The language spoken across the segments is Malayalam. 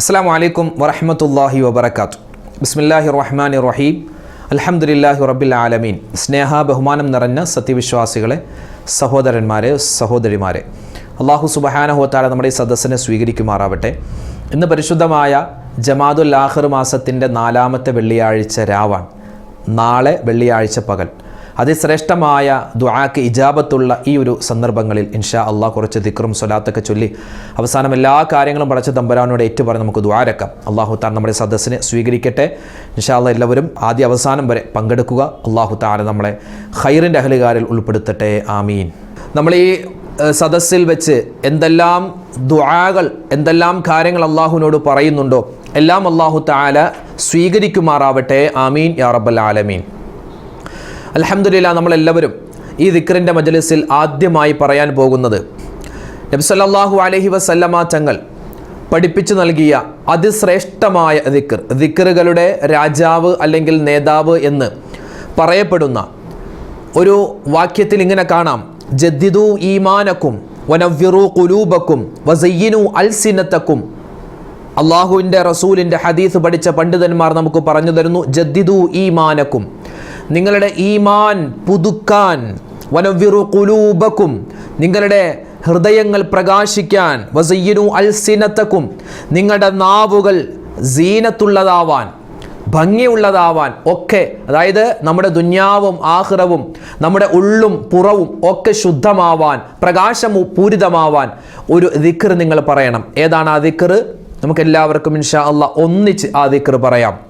അസ്സാം വലൈക്കും വറഹമത്തല്ലാഹി വബർക്കാത്തു ബിസ്മില്ലാഹി റഹ്മാൻ റഹീം അൽഹംദുലില്ലാഹി റബ്ബിൽ ആലമീൻ സ്നേഹ ബഹുമാനം നിറഞ്ഞ സത്യവിശ്വാസികളെ സഹോദരന്മാരെ സഹോദരിമാരെ അള്ളാഹു സുബഹാനഹോത്താല നമ്മുടെ ഈ സദസ്സിനെ സ്വീകരിക്കുമാറാവട്ടെ. ഇന്ന് പരിശുദ്ധമായ ജമാദുൽ ആഹിർ മാസത്തിന്റെ നാലാമത്തെ വെള്ളിയാഴ്ച രാവാണ്. നാളെ വെള്ളിയാഴ്ച പകൽ. അതിശ്രേഷ്ഠമായ ദുആക്ക് ഇജാബത്തുള്ള ഈ ഒരു സന്ദർഭങ്ങളിൽ ഇൻഷാ അള്ളാഹ് കുറച്ച് ദിക്റും സ്വലാത്തൊക്കെ ചൊല്ലി അവസാനം എല്ലാ കാര്യങ്ങളും പടച്ച തമ്പരാനോട് ഏറ്റുപറഞ്ഞ് നമുക്ക് ദ്വാരക്കാം അള്ളാഹു താൻ നമ്മുടെ സദസ്സിനെ സ്വീകരിക്കട്ടെ. ഇൻഷാ അള്ളാഹ് എല്ലാവരും ആദ്യ അവസാനം വരെ പങ്കെടുക്കുക. അള്ളാഹു താരെ നമ്മളെ ഖൈറിന്റെ അഹലുകാരിൽ ഉൾപ്പെടുത്തട്ടെ. ആമീൻ. നമ്മൾ ഈ സദസ്സിൽ വെച്ച് എന്തെല്ലാം ദുആകൾ എന്തെല്ലാം കാര്യങ്ങൾ അള്ളാഹുവിനോട് പറയുന്നുണ്ടോ എല്ലാം അള്ളാഹു താല സ്വീകരിക്കുമാറാവട്ടെ. ആമീൻ. യാ റബ്ബൽ ആലമീൻ. അലഹമില്ല നമ്മളെല്ലാവരും ഈ ദിക്റിന്റെ മജലിസിൽ ആദ്യമായി പറയാൻ പോകുന്നത് നബ്സല്ലാഹു അലഹി വസല്ലമ തങ്ങൾ പഠിപ്പിച്ചു നൽകിയ അതിശ്രേഷ്ഠമായ ദിക്ർ ദിക്റുകളുടെ രാജാവ് അല്ലെങ്കിൽ നേതാവ് എന്ന് പറയപ്പെടുന്ന ഒരു വാക്യത്തിൽ ഇങ്ങനെ കാണാം. ജദ്ദിദു ഈമാനക്കും വനവ്യറു കുലൂബക്കും വസയ്യനു അൽസിനത്തക്കും. അള്ളാഹുവിന്റെ റസൂലിന്റെ ഹദീസ് പഠിച്ച പണ്ഡിതന്മാർ നമുക്ക് പറഞ്ഞു തരുന്നു ജദ്ദിദു ഈമാനക്കും. നിങ്ങളുടെ ഈമാൻ പുതുക്കാൻ വനവിറു കുലൂബക്കും നിങ്ങളുടെ ഹൃദയങ്ങൾ പ്രകാശിക്കാൻ വസയ്യനു അൽസിനത്തക്കും നിങ്ങളുടെ നാവുകൾ സീനത്തുള്ളതാവാൻ ഭംഗിയുള്ളതാവാൻ ഒക്കെ അതായത് നമ്മുടെ ദുന്യാവും ആഹ്റവും നമ്മുടെ ഉള്ളും പുറവും ഒക്കെ ശുദ്ധമാവാൻ പ്രകാശം പൂരിതമാവാൻ ഒരു ദിക്കർ നിങ്ങൾ പറയണം. ഏതാണ് ആ ദിക്കർ നമുക്ക് എല്ലാവർക്കും ഇൻഷാ അള്ളാ ഒന്നിച്ച് ആ ദിക്കർ പറയാം.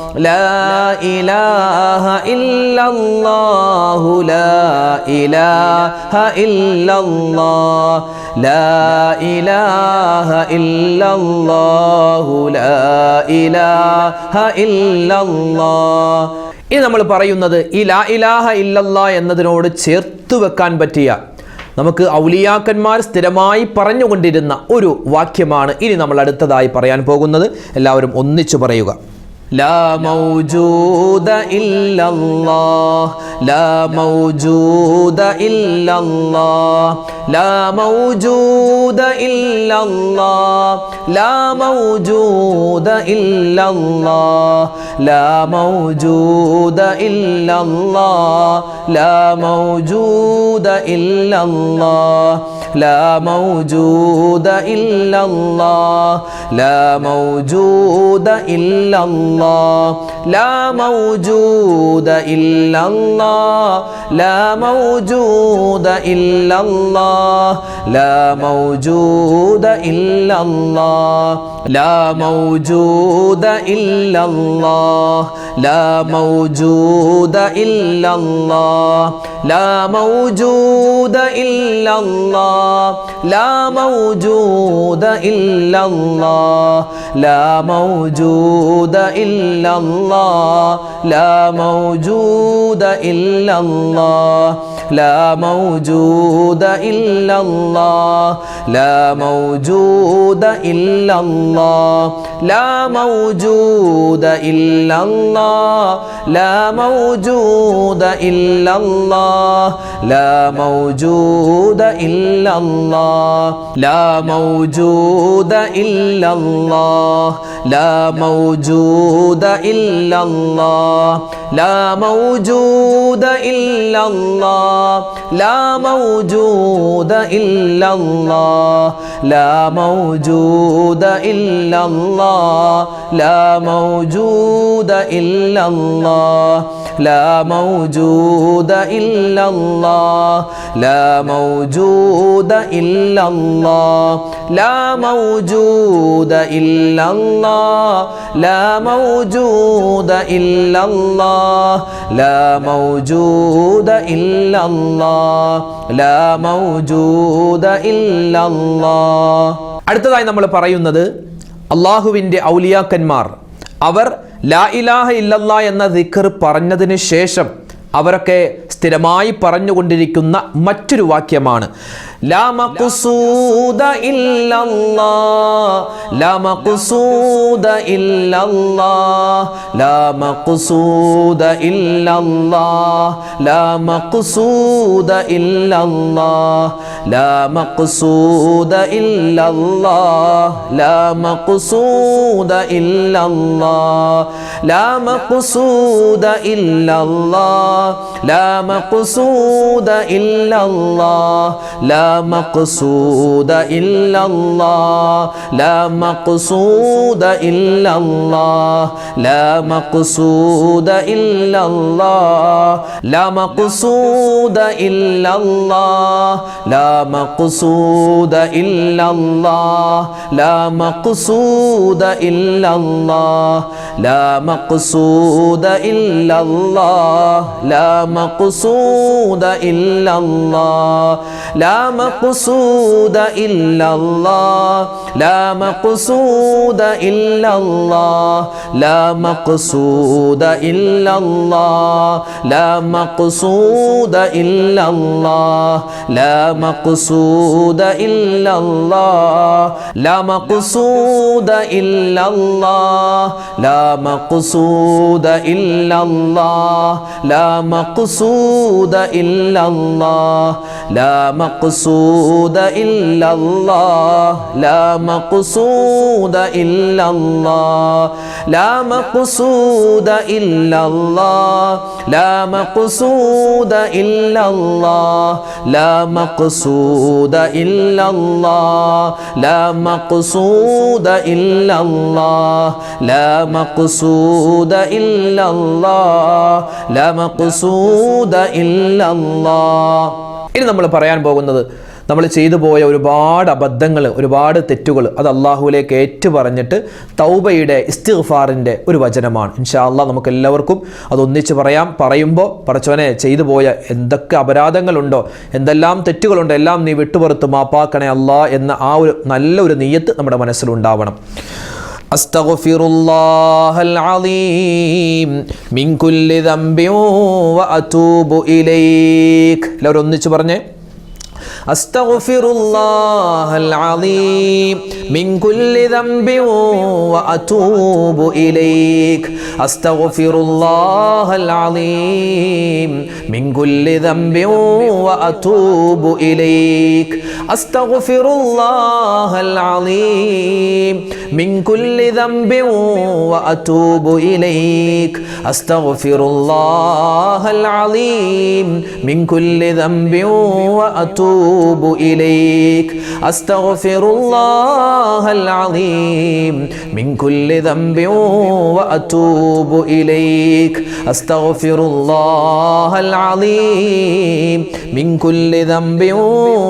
لا إله إلا الله لا إله إلا الله لا إله إلا الله لا إله إلا الله ഇനി നമ്മൾ പറയുന്നത് ഈ ലാ ഇലാഹ ഇല്ലല്ല എന്നതിനോട് ചേർത്ത് വെക്കാൻ പറ്റിയ നമുക്ക് ഔലിയാക്കന്മാർ സ്ഥിരമായി പറഞ്ഞുകൊണ്ടിരുന്ന ഒരു വാക്യമാണ് ഇനി നമ്മൾ അടുത്തതായി പറയാൻ പോകുന്നത് എല്ലാവരും ഒന്നിച്ചു പറയുക لا موجود إلا الله لا موجود إلا الله لا موجود إلا الله لا موجود إلا الله لا موجود إلا الله لا موجود إلا الله لا موجود إلا الله. لا موجود إلا الله. لا موجود إلا الله. لا موجود إلا الله. لا موجود إلا الله. لا موجود إلا الله. لا موجود إلا الله. لا موجود إلا الله. لا موجود إلا الله. لا موجود إلا الله الله لا موجود إلا الله. لا موجود إلا الله. لا موجود إلا الله. لا موجود إلا الله. لا موجود إلا الله. لا موجود إلا الله. لا موجود إلا الله. لا موجود إلا الله. لا موجود إلا الله. لا موجود إلا الله. لا موجود إلا الله. لا موجود إلا الله. لا موجود إلا الله. لا موجود إلا الله. لا موجود إلا الله. لا موجود إلا الله. لا موجود إلا അടുത്തതായി നമ്മൾ പറയുന്നത് അള്ളാഹുവിന്റെ ഔലിയാക്കന്മാർ. അവർ ലാ ഇലാഹ ഇല്ലല്ലാ എന്ന ദിക്കർ പറഞ്ഞതിന് ശേഷം അവരൊക്കെ സ്ഥിരമായി പറഞ്ഞുകൊണ്ടിരിക്കുന്ന മറ്റൊരു വാക്യമാണ്. لا مقصود إلا الله لا مقصود إلا الله لا مقصود إلا الله لا مقصود മഖ്സൂദ മഖ്സൂദ ലാ മഖ്സൂദ ഇല്ലല്ലാ ലാ മഖ്സൂദ ഇല്ലല്ലാ ലാ إلا الله لا مقصود إلا الله لا مقصود إلا الله لا مقصود إلا الله لا مقصود إلا الله لا مقصود إلا الله لا مقصود إلا الله لا مقصود إلا الله لا مقصود إلا മഖ്സൂദ الله ലാ مقصود إلا ലാ لا مقصود ലാ الله لا ലാ إلا الله ലാ مقصود إلا ലാ لا مقصود ലാ الله لا مقصود إلا الله لا مقصود إلا الله لا مقصود ലാ الله لا مقصود إلا الله لا مقصود إلا الله لا مقصود إلا الله لا مقصود إلا الله ഇനി നമ്മൾ പറയാൻ പോകുന്നത് നമ്മൾ ചെയ്തു പോയ ഒരുപാട് അബദ്ധങ്ങൾ ഒരുപാട് തെറ്റുകൾ അത് അള്ളാഹുവിലേക്ക് ഏറ്റു പറഞ്ഞിട്ട് തൗബയുടെ ഇസ്തിഗ്ഫാറിൻ്റെ ഒരു വചനമാണ് ഇൻഷാ അള്ളാഹ് നമുക്ക് എല്ലാവർക്കും അതൊന്നിച്ച് പറയാം പറയുമ്പോൾ പറച്ചവനെ ചെയ്തു പോയ എന്തൊക്കെ അപരാധങ്ങളുണ്ടോ എന്തെല്ലാം തെറ്റുകളുണ്ടോ എല്ലാം നീ വിട്ടുപുറത്ത് മാപ്പാക്കണേ അല്ലാ എന്ന ആ ഒരു നല്ല ഒരു നീയത്ത് നമ്മുടെ മനസ്സിലുണ്ടാവണം أستغفر الله العظيم من كل ذنب وأتوب إليك لو ഒന്നിച്ച് പറഞ്ഞേ أستغفر الله العظيم من كل ذنب وأتوب إليك. أستغفر الله العظيم من كل ذنب وأتوب إليك. أستغفر الله العظيم من كل ذنب وأتوب إليك. أستغفر الله العظيم من كل ذنب وأتوب إليك. أستغفر الله العظيم من كل ذنب وأتوب إليك. أستغفر الله العظيم من كل ذنب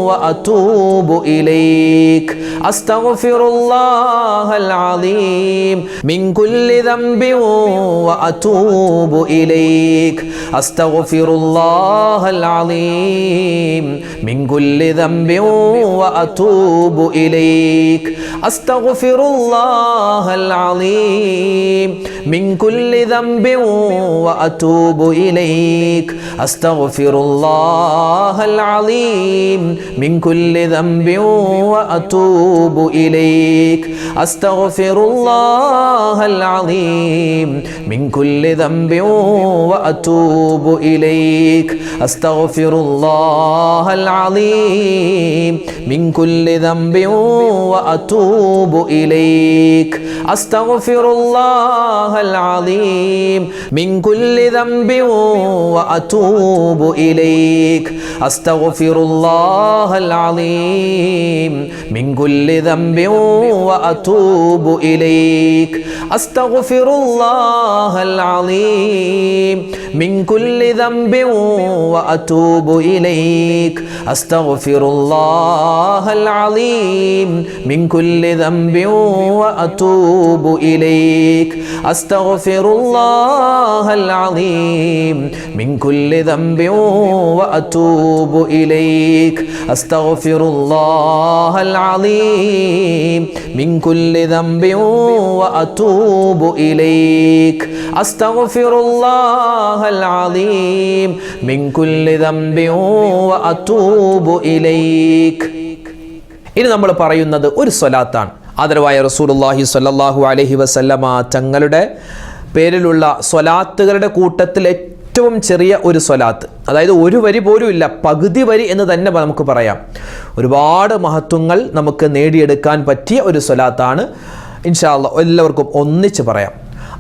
وأتوب إليك. أستغفر الله العظيم من كل ذنب وأتوب إليك. أستغفر الله العظيم من كل ذنب وأتوب إليك. أستغفر الله العظيم. من كل ذنب وأتوب إليك. أستغفر الله العظيم. من كل ذنب وأتوب إليك. أستغفر الله العظيم. من كل ذنب وأتوب إليك. أستغفر الله العظيم. من كل ذنب وأتوب إليك. أستغفر الله العظيم. من كل ذنب وأتوب إليك. أستغفر الله العظيم. من كل ذنب وأتوب إليك. أستغفر الله العظيم. من كل ذنب وأتوب إليك. أستغفر الله العظيم من كل ذنب وأتوب إليك. أستغفر الله العظيم من كل ذنب وأتوب إليك أستغفر الله العظيم من كل ذنب وأتوب إليك أستغفر الله العظيم من كل ذنب وأتوب إليك ഇനി നമ്മൾ പറയുന്നത് ഒരു സ്വലാത്താണ് ആദരവായ റസൂലുള്ളാഹി സ്വല്ലല്ലാഹു അലൈഹി വസല്ലമ തങ്ങളുടെ പേരിലുള്ള സ്വലാത്തുകളുടെ കൂട്ടത്തിൽ ഏറ്റവും ചെറിയ ഒരു സ്വലാത്ത്. അതായത് ഒരു വരി പോലും ഇല്ല പകുതി വരി എന്ന് തന്നെ നമുക്ക് പറയാം. ഒരുപാട് മഹത്വങ്ങൾ നമുക്ക് നേടിയെടുക്കാൻ പറ്റിയ ഒരു സ്വലാത്താണ്. ഇൻഷാല്ല എല്ലാവർക്കും ഒന്നിച്ച് പറയാം.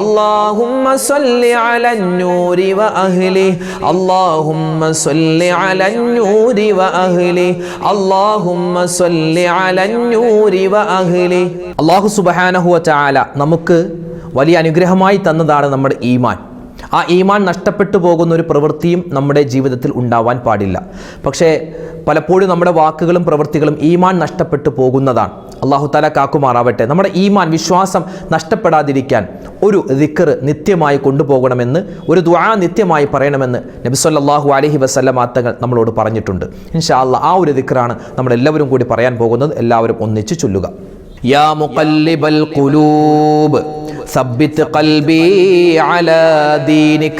اللهم صل على النور وأهله اللهم صل على النور وأهله اللهم صل على النور وأهله അള്ളാഹു സുബഹാനഹുവ ചാല നമുക്ക് വലിയ അനുഗ്രഹമായി തന്നതാണ് നമ്മുടെ ഈമാൻ ആ ഈമാൻ നഷ്ടപ്പെട്ടു പോകുന്ന ഒരു പ്രവൃത്തിയും നമ്മുടെ ജീവിതത്തിൽ ഉണ്ടാവാൻ പാടില്ല പക്ഷേ പലപ്പോഴും നമ്മുടെ വാക്കുകളും പ്രവൃത്തികളും ഈമാൻ നഷ്ടപ്പെട്ടു പോകുന്നതാണ് അള്ളാഹു താല കാക്കുമാറാവട്ടെ നമ്മുടെ ഈമാൻ വിശ്വാസം നഷ്ടപ്പെടാതിരിക്കാൻ ഒരു ദിക്കർ നിത്യമായി കൊണ്ടുപോകണമെന്ന് ഒരു ദ്വാ നിത്യമായി പറയണമെന്ന് നബിസ്വല്ലാഹു അലഹി വസല്ലമാത്തങ്ങൾ നമ്മളോട് പറഞ്ഞിട്ടുണ്ട് ഇൻഷാ അല്ലാ ആ ഒരു ദിക്കറാണ് നമ്മളെല്ലാവരും കൂടി പറയാൻ പോകുന്നത് എല്ലാവരും ഒന്നിച്ച് ചൊല്ലുക യാ മുഖല്ലിബൽ ഖുലൂബ് ثبت قلبي على دينك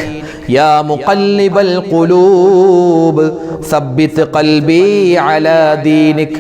يا مقلب القلوب ثبت قلبي على دينك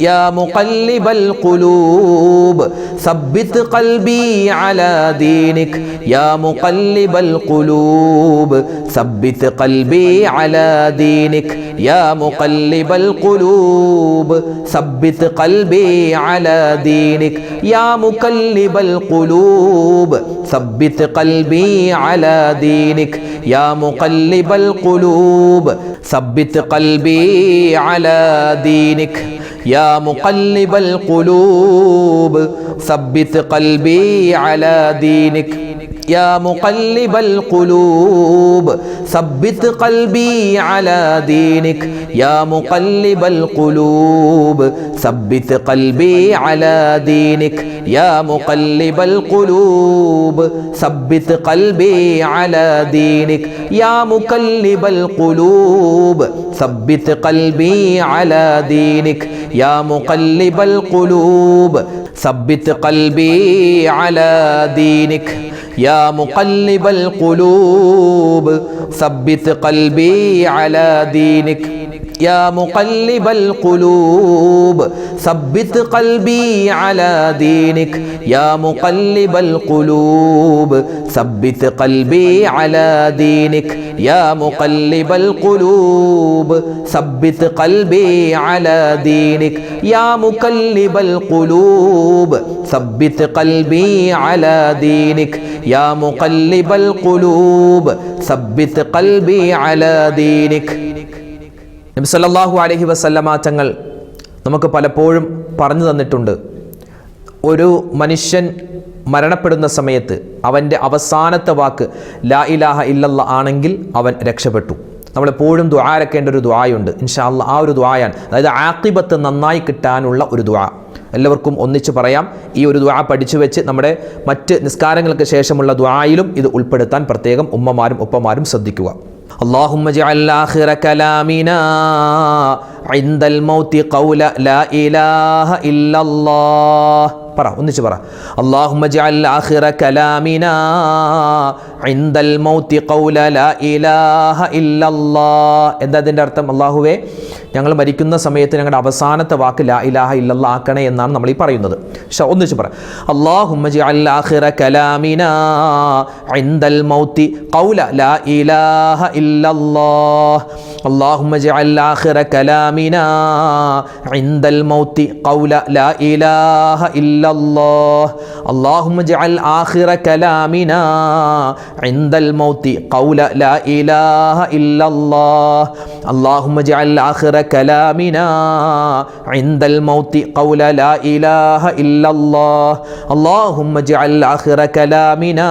يا مقلب القلوب ثبت قلبي على دينك. يا مقلب القلوب ثبت قلبي على دينك. يا مقلب القلوب ثبت قلبي على دينك. يا مقلب القلوب ثبت قلبي على دينك. يا مقلب القلوب ثبت قلبي على دينك. يا مقلب القلوب ثبت قلبي على دينك. يا مقلب القلوب ثبت قلبي على دينك. يا مقلب القلوب ثبت قلبي على دينك. يا مقلب القلوب ثبت قلبي على دينك. يا مقلب القلوب ثبت قلبي على دينك. يا مقلب القلوب ثبت قلبي على دينك. يا مقلب القلوب ثبت قلبي على دينك. يا مقلب القلوب ثبت قلبي على دينك. يا مقلب القلوب ثبت قلبي على دينك. يا مقلب القلوب ثبت قلبي على دينك. يا مقلب القلوب ثبت قلبي على دينك. يا مقلب القلوب ثبت قلبي على دينك. നബി സല്ലല്ലാഹു അലൈഹി വസല്ലമ തങ്ങൾ നമുക്ക് പലപ്പോഴും പറഞ്ഞു തന്നിട്ടുണ്ട്. ഒരു മനുഷ്യൻ മരണപ്പെടുന്ന സമയത്ത് അവന്റെ അവസാനത്തെ വാക്ക് ലാ ഇലാഹ ഇല്ലല്ല ആണെങ്കിൽ അവൻ രക്ഷപ്പെട്ടു. നമ്മളെപ്പോഴും ദ്വാരക്കേണ്ട ഒരു ദ്വായുണ്ട് ഇൻഷാല്ല ആ ഒരു ദ്വായാണ് അതായത് ആക്കിബത്ത് നന്നായി കിട്ടാനുള്ള ഒരു ദ്വാ എല്ലാവർക്കും ഒന്നിച്ച് പറയാം. ഈ ഒരു ദ്വാ പഠിച്ചു വെച്ച് നമ്മുടെ മറ്റ് നിസ്കാരങ്ങൾക്ക് ശേഷമുള്ള ദ്വായിലും ഇത് ഉൾപ്പെടുത്താൻ പ്രത്യേകം ഉമ്മമാരും ഉപ്പമാരും ശ്രദ്ധിക്കുക. اللهم اجعل آخر كلامنا عند الموت قول لا إله إلا الله. പറ ഒന്നിച്ച് പറ اللهم اجعل آخر كلامنا عند الموت قول لا إله إلا الله എന്താ അതിൻ്റെ അർത്ഥം അള്ളാഹുവേ ഞങ്ങൾ മരിക്കുന്ന സമയത്ത് ഞങ്ങളുടെ അവസാനത്തെ വാക്ക് ലാ ഇലാഹ ഇല്ലല്ല ആക്കണേ എന്നാണ് നമ്മൾ ഈ പറയുന്നത് പക്ഷെ ഒന്നിച്ച് പറ اللهم اجعل آخر كلامنا عند الموت قول لا إله إلا الله اللهم اجعل آخر كلامنا عند الموت قول لا إله إلا الله اللهم اجعل آخر كلامنا عند الموت قول لا إله إلا الله اللهم اجعل آخر كلامنا عند الموت قول لا إله إلا الله اللهم اجعل آخر كلامنا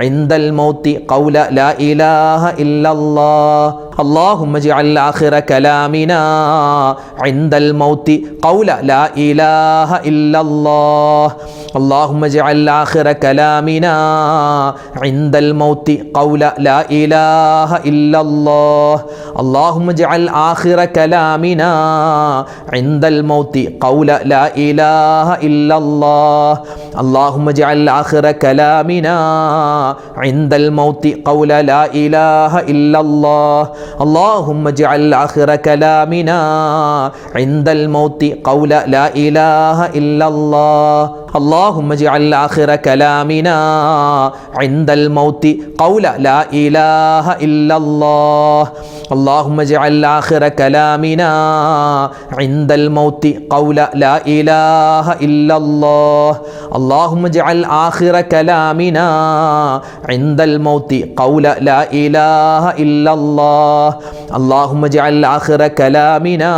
عند الموت قول لا إله إلا الله اللهم اجعل آخر كلامنا عند الموت قول لا إله إلا الله. اللهم اجعل آخر كلامنا عند الموت قول لا إله إلا الله. اللهم اجعل آخر كلامنا عند الموت قول لا إله إلا الله. اللهم اجعل آخر كلامنا عند الموت قول لا إله إلا الله. اللهم اجعل آخر كلامنا عند الموت قول لا إله إلا الله. اللهم اجعل آخر كلامنا عند الموت قول لا إله إلا الله. اللهم اجعل آخر كلامنا عند الموت قول لا إله إلا الله. اللهم اجعل آخر كلامنا عند الموت قول لا إله إلا الله. اللهم اجعل آخر كلامنا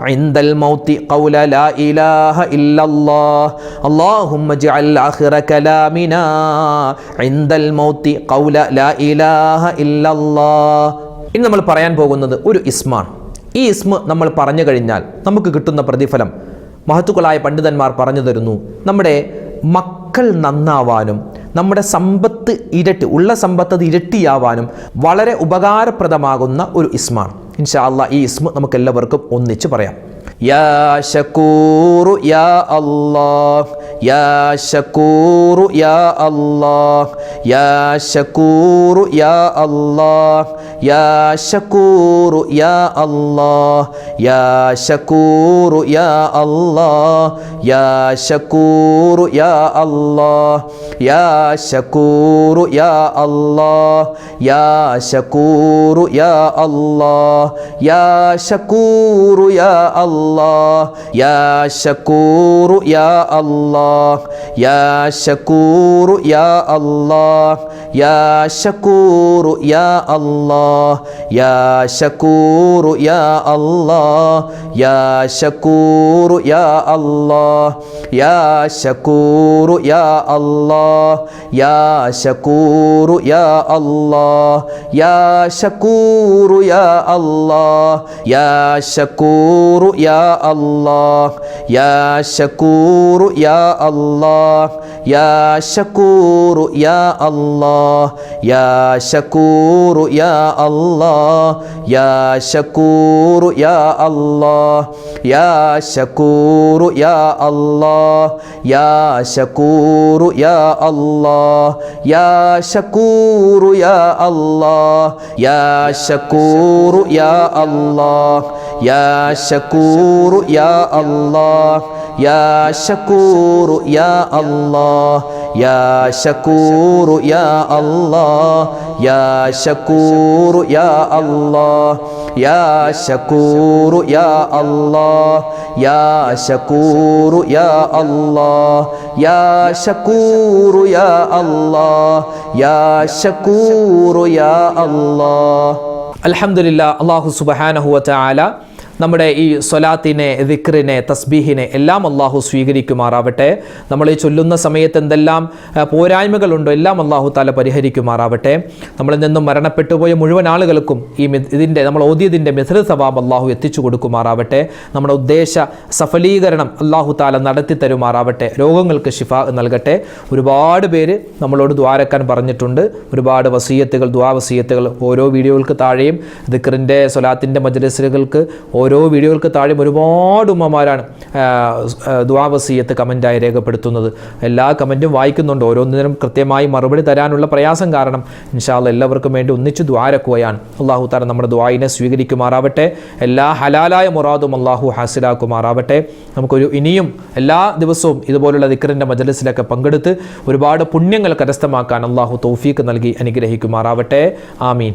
عند الموت قول لا إله إلا الله. ജഅൽ കലാമിനാ ഇൻദൽ ഖൗല ലാ ഇലാഹ ഇല്ലല്ലാഹ്. ഇനി നമ്മൾ പറയാൻ പോകുന്നത് ഒരു ഇസ്മാണ്. ഈ ഇസ്മ നമ്മൾ പറഞ്ഞു കഴിഞ്ഞാൽ നമുക്ക് കിട്ടുന്ന പ്രതിഫലം മഹത്തുക്കളായ പണ്ഡിതന്മാർ പറഞ്ഞു തരുന്നു. നമ്മുടെ മക്കൾ നന്നാവാനും നമ്മുടെ സമ്പത്ത് ഇരട്ടി ഉള്ള സമ്പത്ത് അത് ഇരട്ടിയാവാനും വളരെ ഉപകാരപ്രദമാകുന്ന ഒരു ഇസ്മാണ്. ഇൻഷാ അള്ളാഹ് ഈ ഇസ്മ നമുക്കെല്ലാവർക്കും ഒന്നിച്ച് പറയാം. يا شكور يا الله يا شكور يا الله يا شكور يا الله യാ ഷക്കൂറു യാ അല്ലാഹ് യാ ഷക്കൂറു യാ അല്ലാഹ് യാ ഷക്കൂറു യാ അല്ലാഹ് യാ ഷക്കൂറു യാ അല്ലാഹ് യാ ഷക്കൂറു യാ അല്ലാഹ് യാ ഷക്കൂറു യാ അല്ലാഹ് യാ ഷക്കൂറു യാ അല്ലാഹ് യാ ഷക്കൂറു യാ അല്ലാഹ് യാ ഷക്കൂറു യാ അല്ലാഹ്. يا شكور يا الله يا شكور يا الله يا شكور يا الله يا شكور يا الله يا شكور يا الله يا شكور يا الله يا شكور يا الله يا شكور يا الله يا شكور يا الله يا شكور يا الله يا شكور يا الله يا شكور يا الله يا شكور يا الله يا شكور يا الله يا شكور يا الله يا شكور يا الله يا شكور يا الله يا شكور يا الله يا شكور يا الله يا شكور يا الله يا شكور يا الله يا شكور يا الله. الحمد لله الله سبحانه وتعالى നമ്മുടെ ഈ സ്വലാത്തിനെ ദിക്റിനെ തസ്ബീഹിനെ എല്ലാം അള്ളാഹു സ്വീകരിക്കുമാറാവട്ടെ. നമ്മൾ ഈ ചൊല്ലുന്ന സമയത്ത് എന്തെല്ലാം പോരായ്മകളുണ്ടോ എല്ലാം അള്ളാഹു താല പരിഹരിക്കുമാറാവട്ടെ. നമ്മളിൽ നിന്നും മരണപ്പെട്ടു പോയ മുഴുവൻ ആളുകൾക്കും ഈ ഇതിന്റെ നമ്മൾ ഓതിയതിന്റെ മിഥുര സവാബ് അള്ളാഹു എത്തിച്ചു കൊടുക്കുമാറാവട്ടെ. നമ്മുടെ ഉദ്ദേശ സഫലീകരണം അള്ളാഹു താല നടത്തി തരുമാറാവട്ടെ. രോഗങ്ങൾക്ക് ശിഫ നൽകട്ടെ. ഒരുപാട് പേര് നമ്മളോട് ദ്വാരക്കാൻ പറഞ്ഞിട്ടുണ്ട്. ഒരുപാട് വസീയത്തുകൾ ദ്വാ വസീയത്തുകൾ ഓരോ വീഡിയോകൾക്ക് താഴെയും ദിക്റിന്റെ സ്വലാത്തിന്റെ മജ്ലിസുകൾക്ക് ഓരോ വീഡിയോകൾക്ക് താഴെയും ഒരുപാട് ഉമ്മമാരാണ് ദ്വാവസീയത്ത് കമന്റായി രേഖപ്പെടുത്തുന്നത്. എല്ലാ കമന്റും വായിക്കുന്നുണ്ട്. ഓരോന്നിനും കൃത്യമായി മറുപടി തരാനുള്ള പ്രയാസം കാരണം ഇൻഷാല്ല എല്ലാവർക്കും വേണ്ടി ഒന്നിച്ച് ദ്വാരക്കുകയാണ് അള്ളാഹു താര നമ്മുടെ ദ്വായിനെ സ്വീകരിക്കുമാറാവട്ടെ. എല്ലാ ഹലാലായ മുറാദും അള്ളാഹു ഹാസിലാക്കുമാറാവട്ടെ. നമുക്കൊരു ഇനിയും എല്ലാ ദിവസവും ഇതുപോലുള്ള ദിക്കറിന്റെ മജലിസിലൊക്കെ പങ്കെടുത്ത് ഒരുപാട് പുണ്യങ്ങൾ കരസ്ഥമാക്കാൻ അള്ളാഹു തൗഫീക്ക് നൽകി അനുഗ്രഹിക്കുമാറാവട്ടെ. ആമീൻ.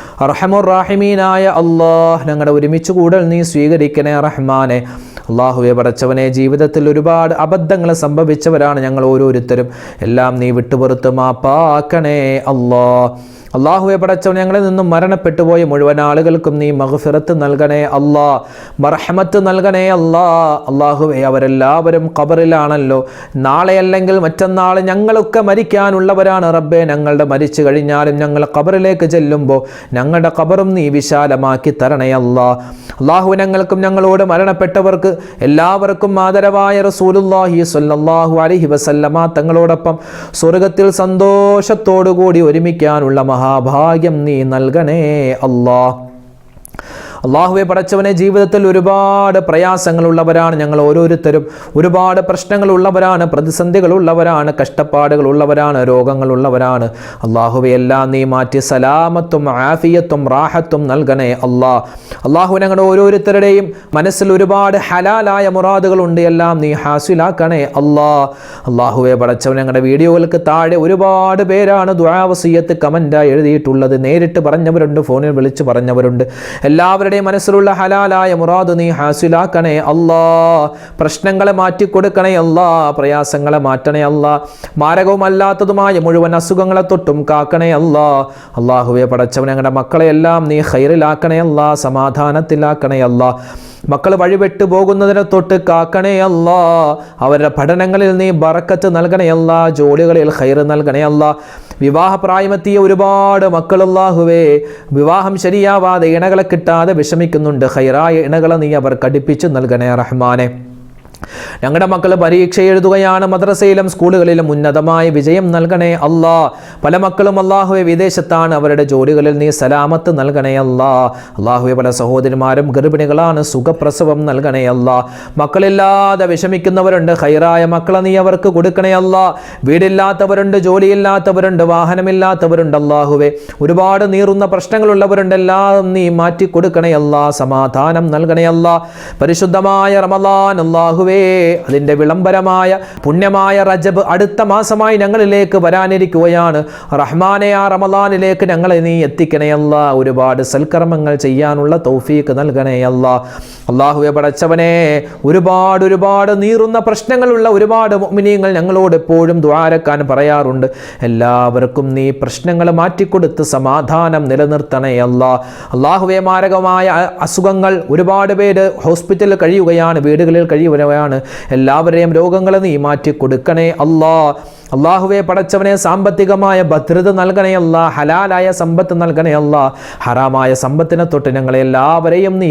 അർഹമുറാഹിമീനായ അള്ളാഹ് ഞങ്ങളുടെ ഒരുമിച്ച് കൂടൽ നീ സ്വീകരിക്കണേ റഹ്മാനെ. അള്ളാഹുവെ പടച്ചവനെ ജീവിതത്തിൽ ഒരുപാട് അബദ്ധങ്ങൾ സംഭവിച്ചവരാണ് ഞങ്ങൾ ഓരോരുത്തരും. എല്ലാം നീ വിട്ടുപുറത്ത് മാപ്പാക്കണേ അള്ളാഹ്. അള്ളാഹുവെ പടച്ചവൻ ഞങ്ങളിൽ നിന്നും മരണപ്പെട്ടു പോയ മുഴുവൻ ആളുകൾക്കും നീ മഹഫിറത്ത് നൽകണേ അല്ലാ മർഹമത്ത് നൽകണേ അല്ലാ. അള്ളാഹുവെ അവരെല്ലാവരും ഖബറിലാണല്ലോ. നാളെ അല്ലെങ്കിൽ മറ്റന്നാൾ ഞങ്ങളൊക്കെ മരിക്കാനുള്ളവരാണ് റബ്ബെ. ഞങ്ങളുടെ മരിച്ചു കഴിഞ്ഞാലും ഞങ്ങൾ ഖബറിലേക്ക് ചെല്ലുമ്പോൾ ഞങ്ങളുടെ ഖബറും നീ വിശാലമാക്കി തരണേ അല്ലാ. അള്ളാഹു ഞങ്ങൾക്കും ഞങ്ങളോട് മരണപ്പെട്ടവർക്ക് എല്ലാവർക്കും ആദരവായ റസൂലുല്ലാഹി സ്വല്ലല്ലാഹു അലഹി വസല്ലമ തങ്ങളോടൊപ്പം സ്വർഗത്തിൽ സന്തോഷത്തോടുകൂടി ഒരുമിക്കാനുള്ള മഹാഭാഗ്യം നീ നൽകണേ അല്ലാ അള്ളാഹുവെ പടച്ചവനെ ജീവിതത്തിൽ ഒരുപാട് പ്രയാസങ്ങളുള്ളവരാണ് ഞങ്ങൾ ഓരോരുത്തരും. ഒരുപാട് പ്രശ്നങ്ങളുള്ളവരാണ് പ്രതിസന്ധികളുള്ളവരാണ് കഷ്ടപ്പാടുകളുള്ളവരാണ് രോഗങ്ങളുള്ളവരാണ്. അള്ളാഹുവെ എല്ലാം നീ മാറ്റി സലാമത്തും ആഫിയത്തും റാഹത്തും നൽകണേ അള്ളാ. അള്ളാഹു ഞങ്ങളുടെ ഓരോരുത്തരുടെയും മനസ്സിൽ ഒരുപാട് ഹലാലായ മുറാദുകളുണ്ട്. എല്ലാം നീ ഹാസിലാക്കണേ അള്ളാ. അള്ളാഹുവെ പടച്ചവൻ ഞങ്ങളുടെ വീഡിയോകൾക്ക് താഴെ ഒരുപാട് പേരാണ് ദുരാവസീയത്ത് കമന്റായി എഴുതിയിട്ടുള്ളത്. നേരിട്ട് പറഞ്ഞവരുണ്ട് ഫോണിൽ വിളിച്ച് പറഞ്ഞവരുണ്ട്. എല്ലാവരുടെയും മനസ്സിലുള്ള ഹലാലായ മുറാദ് നീ ഹാസിലാക്കണേ അല്ലാ. പ്രശ്നങ്ങളെ മാറ്റിക്കൊടുക്കണേ അല്ലാ. പ്രയാസങ്ങളെ മാറ്റണേ അല്ലാ. മാരകവുമല്ലാത്തതുമായ മുഴുവൻ അസുഖങ്ങളെ തൊട്ടും കാക്കണേ അല്ലാ. അള്ളാഹുവെ പടച്ചവൻ ഞങ്ങളുടെ മക്കളെയെല്ലാം നീ ഹൈറിലാക്കണേ അല്ലാ. സമാധാനത്തിലാക്കണേ അല്ലാ. മക്കൾ വഴിവിട്ടു പോകുന്നതിനെ തൊട്ട് കാക്കണേ അല്ല. അവരുടെ പഠനങ്ങളിൽ നീ ബറക്കത്ത് നൽകണേ അല്ല. ജോലികളിൽ ഹൈറ് നൽകണേ അല്ല. വിവാഹപ്രായമെത്തിയ ഒരുപാട് മക്കളല്ലാഹുവേ വിവാഹം ശരിയാവാതെ ഇണകളെ കിട്ടാതെ വിഷമിക്കുന്നുണ്ട്. ഹൈറായ ഇണകളെ നീ അവർ കടിപ്പിച്ചു നൽകണേ റഹ്മാനെ. ഞങ്ങളുടെ മക്കൾ പരീക്ഷ എഴുതുകയാണ് മദ്രസയിലും സ്കൂളുകളിലും ഉന്നതമായ വിജയം നൽകണേ അല്ലാ. പല മക്കളും അള്ളാഹുവെ വിദേശത്താണ് അവരുടെ ജോലികളിൽ നീ സലാമത്ത് നൽകണേ അല്ലാ. അള്ളാഹുവെ പല സഹോദരിമാരും ഗർഭിണികളാണ് സുഖപ്രസവം നൽകണേ അല്ലാ. മക്കളില്ലാതെ വിഷമിക്കുന്നവരുണ്ട് ഹൈറായ മക്കളെ നീ അവർക്ക് കൊടുക്കണേ അല്ലാ. വീടില്ലാത്തവരുണ്ട് ജോലിയില്ലാത്തവരുണ്ട് വാഹനമില്ലാത്തവരുണ്ട് അള്ളാഹുവെ ഒരുപാട് നീറുന്ന പ്രശ്നങ്ങളുള്ളവരുണ്ട് എല്ലാം നീ മാറ്റി കൊടുക്കണേ അല്ലാ സമാധാനം നൽകണേ അല്ലാ. പരിശുദ്ധമായ റമലാൻ അള്ളാഹുവേ അതിന്റെ വിളംബരമായ പുണ്യമായ റജബ് അടുത്ത മാസമായി ഞങ്ങളിലേക്ക് വരാനിരിക്കുകയാണ്. റഹ്മാനെ ആ റമദാനിലേക്ക് ഞങ്ങളെ നീ എത്തിക്കണേ അല്ല. ഒരുപാട് സൽക്കർമ്മങ്ങൾ ചെയ്യാനുള്ള തൗഫീക്ക് നൽകണേ അല്ല. അള്ളാഹുവെ പടച്ചവനെ ഒരുപാട് ഒരുപാട് നീറുന്ന പ്രശ്നങ്ങളുള്ള ഒരുപാട് മിനിയങ്ങൾ ഞങ്ങളോട് എപ്പോഴും ദ്വാരക്കാൻ പറയാറുണ്ട്. എല്ലാവർക്കും നീ പ്രശ്നങ്ങൾ മാറ്റിക്കൊടുത്ത് സമാധാനം നിലനിർത്തണേ അല്ല. അള്ളാഹുവെ മാരകമായ അസുഖങ്ങൾ ഒരുപാട് പേര് ഹോസ്പിറ്റലിൽ കഴിയുകയാണ് വീടുകളിൽ കഴിയുകയാണ് എല്ലാവരെയും രോഗങ്ങളെ നീ മാറ്റി കൊടുക്കണേ അല്ലാ അള്ളാഹുവെ പടച്ചവനെ സാമ്പത്തികമായ ഭദ്രത നൽകണയല്ല ഹലാലായ സമ്പത്ത് നൽകണയല്ല ഹറാമായ സമ്പത്തിനെ തൊട്ട് ഞങ്ങളെ എല്ലാവരെയും നീ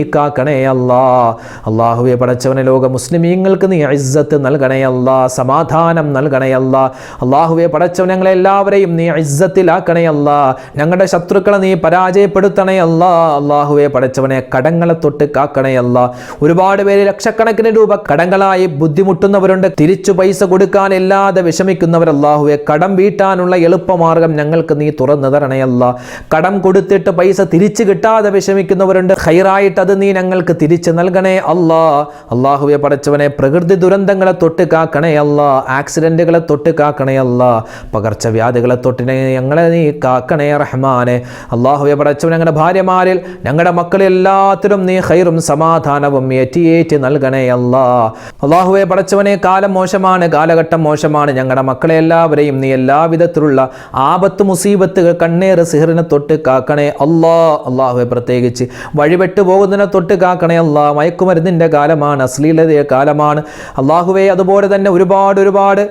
അള്ളാഹുവെ പടച്ചവനെ ലോക മുസ്ലിമീങ്ങൾക്ക് നീ ഇസ്സത്ത് നൽകണയല്ല സമാധാനം നൽകണയല്ല അള്ളാഹുവെ പടച്ചവൻ ഞങ്ങളെ എല്ലാവരെയും നീ ഇസ്സത്തിലാക്കണയല്ല ഞങ്ങളുടെ ശത്രുക്കളെ നീ പരാജയപ്പെടുത്തണയല്ല അള്ളാഹുവെ പടച്ചവനെ കടങ്ങളെ തൊട്ട് കാക്കണയല്ല ഒരുപാട് പേര് ലക്ഷക്കണക്കിന് രൂപ കടങ്ങളായി ബുദ്ധിമുട്ടുന്നവരുണ്ട്. തിരിച്ചു പൈസ കൊടുക്കാൻ ഇല്ലാതെ വിഷമിക്കുന്നവർ അല്ലാഹുവെ കടം വീട്ടാനുള്ള എളുപ്പമാർഗം ഞങ്ങൾക്ക് നീ തുറന്നു തരണയല്ല കടം കൊടുത്തിട്ട് പൈസ തിരിച്ചു കിട്ടാതെ വിഷമിക്കുന്നവരുണ്ട് ഹൈറായിട്ട് അത് നീ ഞങ്ങൾക്ക് തിരിച്ചു നൽകണേ അല്ലാ. അള്ളാഹുവെ പടച്ചവനെ പ്രകൃതി ദുരന്തങ്ങളെ തൊട്ട് കാക്കണേ അല്ല. ആക്സിഡന്റുകളെ തൊട്ട് കാക്കണേ അല്ല. പകർച്ചവ്യാധികളെ തൊട്ടിനെ ഞങ്ങളെ നീ കാക്കണേ റഹ്മാനെ. അള്ളാഹുവെ പടച്ചവൻ ഞങ്ങളുടെ ഭാര്യമാരിൽ ഞങ്ങളുടെ മക്കളിൽ നീ ഹൈറും സമാധാനവും ഏറ്റിയേറ്റി നൽകണേ അല്ല. അള്ളാഹുവെ പടച്ചവനെ കാലം മോശമാണ് കാലഘട്ടം മോശമാണ് ഞങ്ങളുടെ മക്കളെ എല്ലാവരെയും നീ എല്ലാവിധത്തിലുള്ള ആപത്ത് മുസീബത്തുകൾ കണ്ണേറ് സിഹറിനെ തൊട്ട് കാക്കണേ. അള്ളാ അള്ളാഹുവെ പ്രത്യേകിച്ച്. വഴിപെട്ടു പോകുന്നതിനെ തൊട്ട് കാക്കണേ. അല്ലാ മയക്കുമരുന്നിന്റെ കാലമാണ് അശ്ലീലതയുടെ കാലമാണ്. അള്ളാഹുവെ അതുപോലെ തന്നെ ഒരുപാട് ഒരുപാട്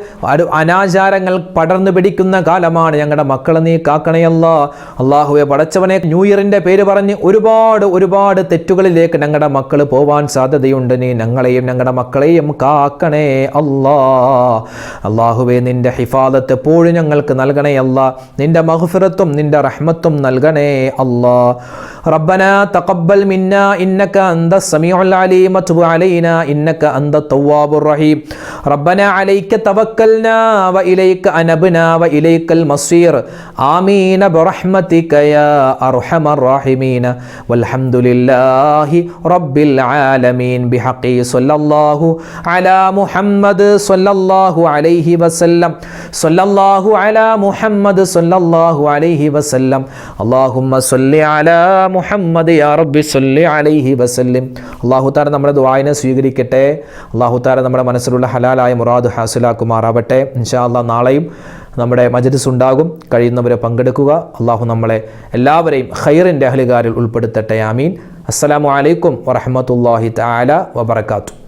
അനാചാരങ്ങൾ പടർന്നു പിടിക്കുന്ന കാലമാണ് ഞങ്ങളുടെ മക്കളെ നീ കാക്കണേ. അല്ലാ അള്ളാഹുവെ പടച്ചവനെ ന്യൂ ഇയറിന്റെ പേര് പറഞ്ഞ് ഒരുപാട് ഒരുപാട് തെറ്റുകളിലേക്ക് ഞങ്ങളുടെ മക്കൾ പോവാൻ സാധ്യതയുണ്ട്. നീ ഞങ്ങളെയും ഞങ്ങളുടെ മക്കളെയും കാക്കണേ. അല്ലാ അള്ളാഹുവെ നിന്റെ ഹിഫാദത്ത് എപ്പോഴും ഞങ്ങൾക്ക് നൽകണേ അല്ല. നിന്റെ മഹുഫിറത്തും നിന്റെ റഹ്മത്തും നൽകണേ അല്ലാ. റബ്ബന തഖബ്ബൽ മിന്ന ഇന്നക അന്ത സമീഉൽ അലീം വതുബ് അലൈനാ ഇന്നക അന്ത തവ്വാബുർ റഹീം. റബ്ബന അലൈക തവക്കൽനാ വ ഇലൈക അനബ്നാ വ ഇലൈകൽ മസീർ. ആമീന ബിറഹ്മതിക യാ അർഹമർ റഹീമീന. വൽഹംദുലില്ലാഹി റബ്ബിൽ ആലമീൻ. ബിഹഖി സ്വല്ലല്ലാഹു അലാ മുഹമ്മദ് സ്വല്ലല്ലാഹു അലൈഹി വസല്ലം. സല്ലല്ലാഹു അലാ മുഹമ്മദ് സല്ലല്ലാഹു അലൈഹി വസല്ലം. അല്ലാഹുമ്മ സല്ലി അലാ മുഹമ്മദ് യാ റബ്ബി സല്ലി അലൈഹി വസല്ലം. അല്ലാഹു തആല നമ്മുടെ ദുആയിനെ സ്വീകരിക്കട്ടെ. അല്ലാഹു തആല നമ്മുടെ മനസ്സിലുള്ള ഹലാലായ മുറാദ് ഹാസിലാക്കുമാറാവട്ടെ. ഇൻഷാ അല്ലാ നാളെയും നമ്മുടെ മജലിസ് ഉണ്ടാകും. കഴിയുന്നവരെ പങ്കെടുക്കുക. അള്ളാഹു നമ്മളെ എല്ലാവരെയും ഖൈറിന്റെ അഹലുകാരിൽ ഉൾപ്പെടുത്തട്ടെ. ആമീൻ. അസ്സലാമു അലൈക്കും വറഹമത്തല്ലാഹി തആല വബറകാതുഹു.